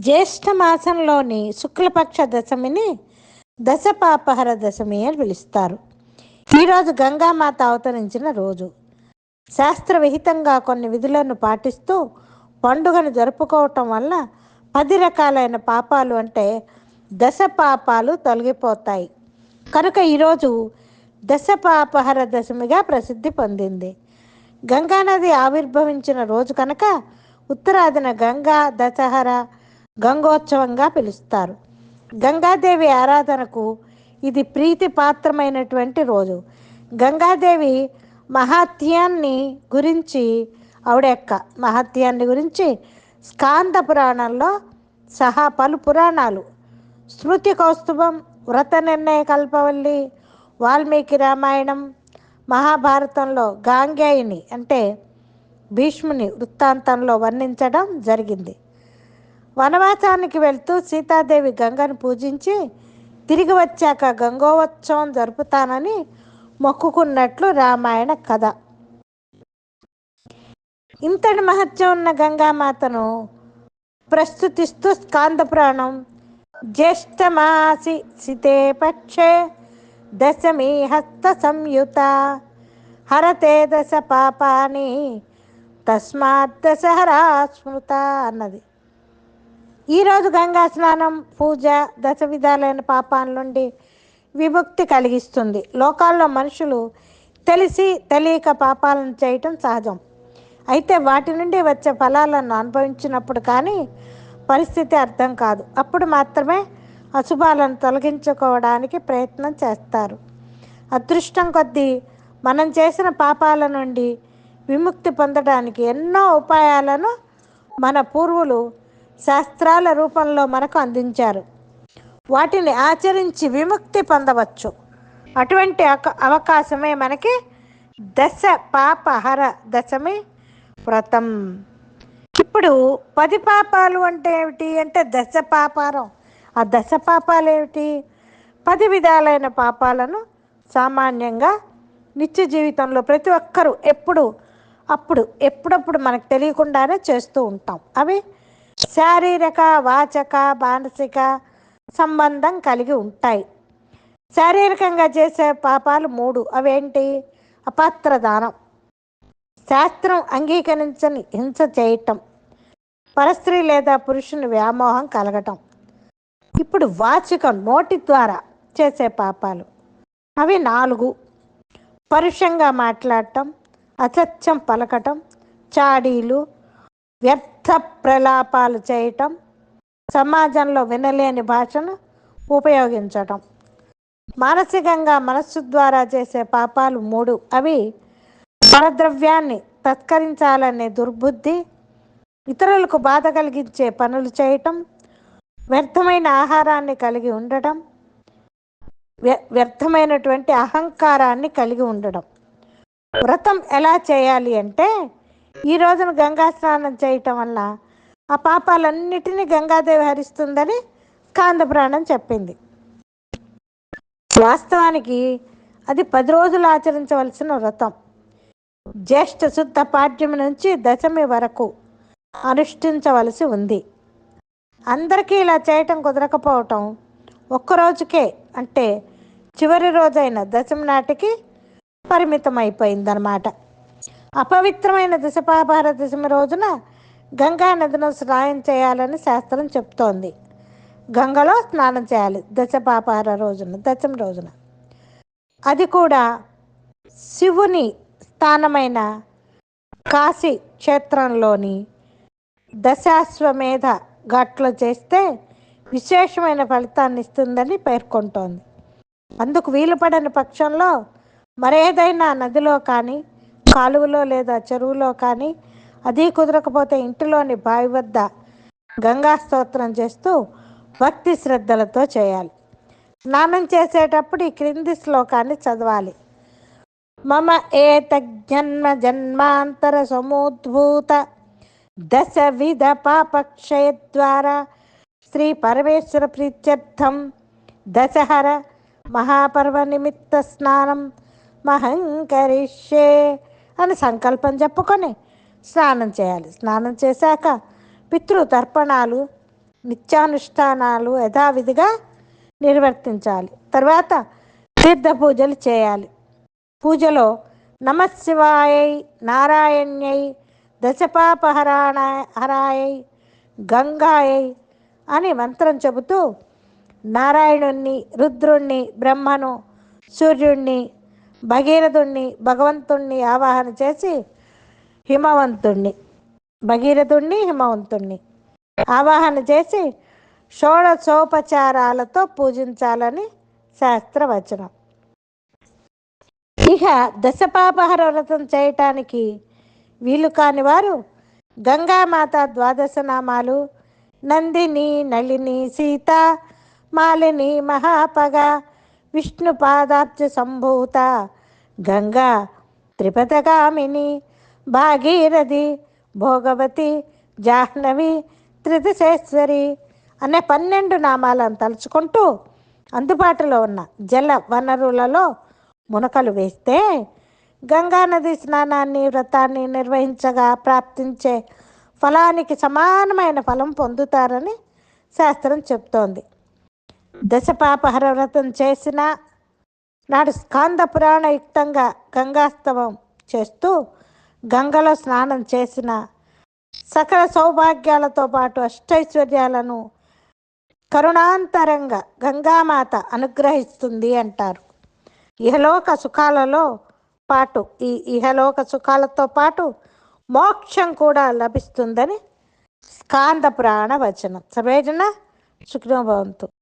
జ్యేష్ఠ మాసంలోని శుక్లపక్ష దశమిని దశపాపహర దశమి అని పిలుస్తారు. ఈరోజు గంగామాత అవతరించిన రోజు. శాస్త్ర విహితంగా కొన్ని విధులను పాటిస్తూ పండుగను జరుపుకోవటం వల్ల పది రకాలైన పాపాలు అంటే దశ పాపాలు తొలగిపోతాయి. కనుక ఈరోజు దశపాపహర దశమిగా ప్రసిద్ధి పొందింది. గంగానది ఆవిర్భవించిన రోజు కనుక ఉత్తరాదిన గంగా దశహర గంగోత్సవంగా పిలుస్తారు. గంగాదేవి ఆరాధనకు ఇది ప్రీతి పాత్రమైనటువంటి రోజు. గంగాదేవి మహాత్యాన్ని గురించి ఆవిడ యొక్క మహత్యాన్ని గురించి స్కాంద పురాణంలో సహా పలు పురాణాలు. స్మృతి కౌస్తుభం వ్రత నిర్ణయ కల్పవల్లి వాల్మీకి రామాయణం మహాభారతంలో గాంగేయుని అంటే భీష్ముని వృత్తాంతంలో వర్ణించడం జరిగింది. వనవాసానికి వెళ్తూ సీతాదేవి గంగను పూజించి తిరిగి వచ్చాక గంగోత్సవం జరుపుతానని మొక్కుకున్నట్లు రామాయణ కథ. ఇంతటి మహత్యం ఉన్న గంగామాతను ప్రస్తుతిస్తూ స్కాంద పురాణం జ్యేష్ఠమాసి సితే పక్షే దశమి హస్త సంయుత హరతే దశ పాపాని తస్మాత్ దశహరా స్మృత అన్నది. ఈరోజు గంగా స్నానం పూజ దశ విధాలైన పాపాల నుండి విముక్తి కలిగిస్తుంది. లోకాల్లో మనుషులు తెలిసి తెలియక పాపాలను చేయటం సహజం. అయితే వాటి నుండి వచ్చే ఫలాలను అనుభవించినప్పుడు కానీ పరిస్థితి అర్థం కాదు. అప్పుడు మాత్రమే అశుభాలను తొలగించుకోవడానికి ప్రయత్నం చేస్తారు. అదృష్టం కొద్దీ మనం చేసిన పాపాల నుండి విముక్తి పొందడానికి ఎన్నో ఉపాయాలను మన పూర్వులు శాస్త్రాల రూపంలో మనకు అందించారు. వాటిని ఆచరించి విముక్తి పొందవచ్చు. అటువంటి అక- అవకాశమే మనకి దశ పాపహర దశమి వ్రతం. ఇప్పుడు పది పాపాలు అంటే ఏమిటి? అంటే దశ పాపారం. ఆ దశ పాపాలు ఏమిటి? పది విధాలైన పాపాలను సామాన్యంగా నిత్య జీవితంలో ప్రతి ఒక్కరూ ఎప్పుడు అప్పుడు ఎప్పుడప్పుడు మనకు తెలియకుండానే చేస్తూ ఉంటాం. అవి శారీరక వాచక మానసిక సంబంధం కలిగి ఉంటాయి. శారీరకంగా చేసే పాపాలు మూడు. అవేంటి? అపాత్రదానం. శాస్త్రం అంగీకరించని హింస చేయటం. పరస్త్రీ లేదా పురుషుని వ్యామోహం కలగటం. ఇప్పుడు వాచికం నోటి ద్వారా చేసే పాపాలు. అవి నాలుగు. పరుషంగా మాట్లాడటం అసత్యం పలకటం చాడీలు వ్యర్థ ప్రలాపాలు చేయటం సమాజంలో వినలేని భాషను ఉపయోగించటం. మానసికంగా మనస్సు ద్వారా చేసే పాపాలు మూడు. అవి పరద్రవ్యాన్ని తత్కరించాలనే దుర్బుద్ధి ఇతరులకు బాధ కలిగించే పనులు చేయటం వ్యర్థమైన ఆహారాన్ని కలిగి ఉండటం వ్య- వ్యర్థమైనటువంటి అహంకారాన్ని కలిగి ఉండడం వ్రతం ఎలా చేయాలి అంటే ఈ రోజున గంగా స్నానం చేయటం వల్ల ఆ పాపాలన్నిటినీ గంగాదేవి హరిస్తుందని కాందప్రాణం చెప్పింది. వాస్తవానికి అది పది రోజులు ఆచరించవలసిన వ్రతం. జ్యేష్ఠ శుద్ధ పాఠ్యం నుంచి దశమి వరకు అనుష్ఠించవలసి ఉంది. అందరికీ ఇలా చేయటం కుదరకపోవటం ఒక్కరోజుకే అంటే చివరి రోజైన దశమి నాటికి పరిమితం అయిపోయిందనమాట అపవిత్రమైన దశపాపార దశమి రోజున గంగా నదిలో స్నానం చేయాలని శాస్త్రం చెప్తోంది. గంగలో స్నానం చేయాలి దశపాపార రోజున దశమి రోజున. అది కూడా శివుని స్థానమైన కాశీ క్షేత్రంలోని దశాశ్వమేధ ఘాట్లో చేస్తే విశేషమైన ఫలితాన్ని ఇస్తుందని పేర్కొంటోంది. అందుకు వీలుపడని పక్షంలో మరేదైనా నదిలో కానీ కాలువలో లేదా చెరువులో కానీ అది కుదరకపోతే ఇంటిలోని బావి వద్ద గంగా స్తోత్రం చేస్తూ భక్తి శ్రద్ధలతో చేయాలి. స్నానం చేసేటప్పుడు ఈ క్రింది శ్లోకాన్ని చదవాలి. మమ ఏతజ్జన్మ జన్మాంతర సముద్భూత దశ విధ పాపక్షయ ద్వారా శ్రీ పరమేశ్వర ప్రీత్యర్థం దశహర మహాపర్వ నిమిత్త స్నానం మహంకరిష్యే అని సంకల్పం చెప్పుకొని స్నానం చేయాలి. స్నానం చేశాక పితృతర్పణాలు నిత్యానుష్ఠానాలు యథావిధిగా నిర్వర్తించాలి. తర్వాత తీర్థ పూజలు చేయాలి. పూజలో నమశివాయై నారాయణ్యై దశపాపహరాణ హరాయై గంగాయై అని మంత్రం చెబుతూ నారాయణుణ్ణి రుద్రుణ్ణి బ్రహ్మను సూర్యుణ్ణి భగీరథుణ్ణి భగవంతుణ్ణి ఆవాహన చేసి హిమవంతుణ్ణి. భగీరథుణ్ణి హిమవంతుణ్ణి ఆవాహన చేసి షోడశోపచారాలతో పూజించాలని శాస్త్రవచనం. ఇక దశపాపహర వ్రతం చేయటానికి వీలు కాని వారు గంగామాత ద్వాదశ నామాలు నందిని నళిని సీత మాలిని మహాపగ విష్ణు పాదాబ్జ సంభూత గంగా త్రిపథగామిని భాగీరథి భోగవతి జాహ్నవి త్రితశేశ్వరి అనే పన్నెండు నామాలను తలుచుకుంటూ అందుబాటులో ఉన్న జల వనరులలో మునకలు వేస్తే గంగానది స్నానాన్ని వ్రతాన్ని నిర్వహించగా ప్రాప్తించే ఫలానికి సమానమైన ఫలం పొందుతారని శాస్త్రం చెప్తోంది. దశపాపహర వ్రతం చేసిన నాడు స్కాంద పురాణయుక్తంగా గంగాస్తవం చేస్తూ గంగలో స్నానం చేసిన సకల సౌభాగ్యాలతో పాటు అష్టైశ్వర్యాలను కరుణాంతరంగా గంగామాత అనుగ్రహిస్తుంది అంటారు. ఇహలోక సుఖాలలో పాటు ఈ ఇహలోక సుఖాలతో పాటు మోక్షం కూడా లభిస్తుందని స్కాంద పురాణ వచనం సవేజన సుఖినోభవంతు